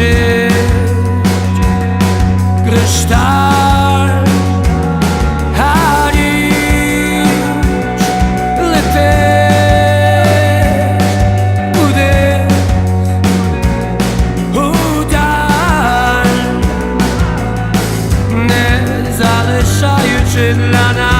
żyć. Kryształ Harisz Lety Udych Nie zależają czy dla nas.